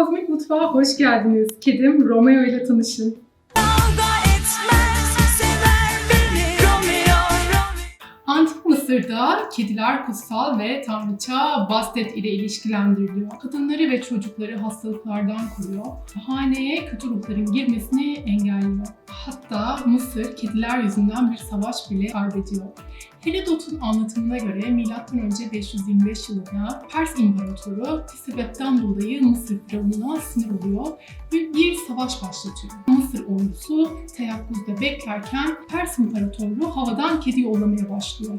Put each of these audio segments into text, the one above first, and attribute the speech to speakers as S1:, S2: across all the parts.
S1: Kozmik Mutfağa hoş geldiniz. Kedim Romeo ile tanışın. Antik Mısır'da kediler kutsal ve tanrıça Bastet ile ilişkilendiriliyor. Kadınları ve çocukları hastalıklardan koruyor. Haneye kötü ruhların girmesini engelliyor. Hatta Mısır kediler yüzünden bir savaş bile kaybediyor. Herodot'un anlatımına göre M.Ö. 525 yılında Pers İmparatoru bir sebepten dolayı Mısır firavununa sinir oluyor ve bir savaş başlatıyor. Mısır ordusu teyakkuzda beklerken Pers İmparatoru havadan kedi yollamaya başlıyor.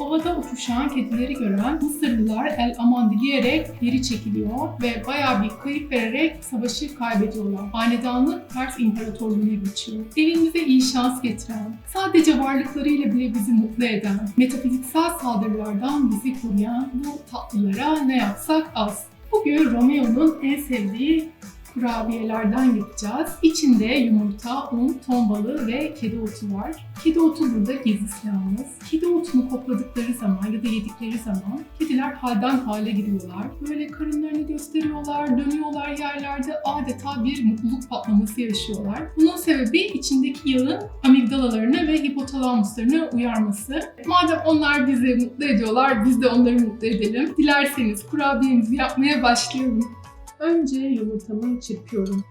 S1: Havada uçuşan kedileri gören Mısırlılar el aman dileyerek geri çekiliyor ve bayağı bir kayıp vererek savaşı kaybediyorlar. Hanedanlık Pers İmparatorluğu'na geçiyor. Evimize iyi şans getiren, sadece varlıklarıyla bile bizi mutlu eden, metafiziksel saldırılardan bizi koruyan bu tatlılara ne yapsak az. Bugün Romeo'nun en sevdiği kurabiyelerden yapacağız. İçinde yumurta, un, ton balığı ve kedi otu var. Kedi otu burada gizli silahımız. Kedi otunu kokladıkları zaman ya da yedikleri zaman kediler halden hale giriyorlar. Böyle karınlarını gösteriyorlar, dönüyorlar yerlerde adeta bir mutluluk patlaması yaşıyorlar. Bunun sebebi içindeki yağın amigdalalarını ve hipotalamuslarını uyarması. Madem onlar bizi mutlu ediyorlar, biz de onları mutlu edelim. Dilerseniz kurabiyemizi yapmaya başlayalım. Önce yumurtamı çırpıyorum.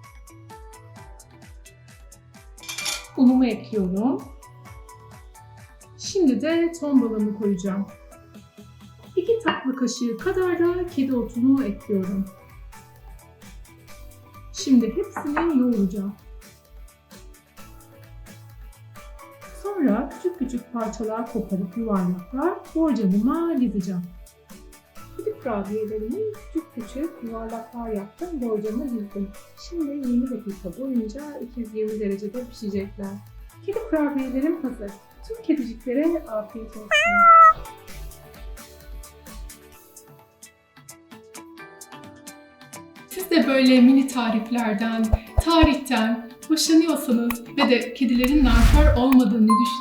S1: Unumu ekliyorum. Şimdi de ton balığımı koyacağım. 2 tatlı kaşığı kadar da kedi otunu ekliyorum. Şimdi hepsini yoğuracağım. Sonra küçük küçük parçalar koparıp yuvarlaklar borcamıma dizeceğim. Kedi kurabiyelerimi küçük küçük yuvarlaklar yaptım, borcama dizdim. Şimdi 20 dakika boyunca 220 derecede pişecekler. Kedi kurabiyelerim hazır. Tüm kediciklere afiyet olsun. Siz de böyle mini tariflerden, tarihten hoşlanıyorsanız ve de kedilerin nankör olmadığını düşünüyorsanız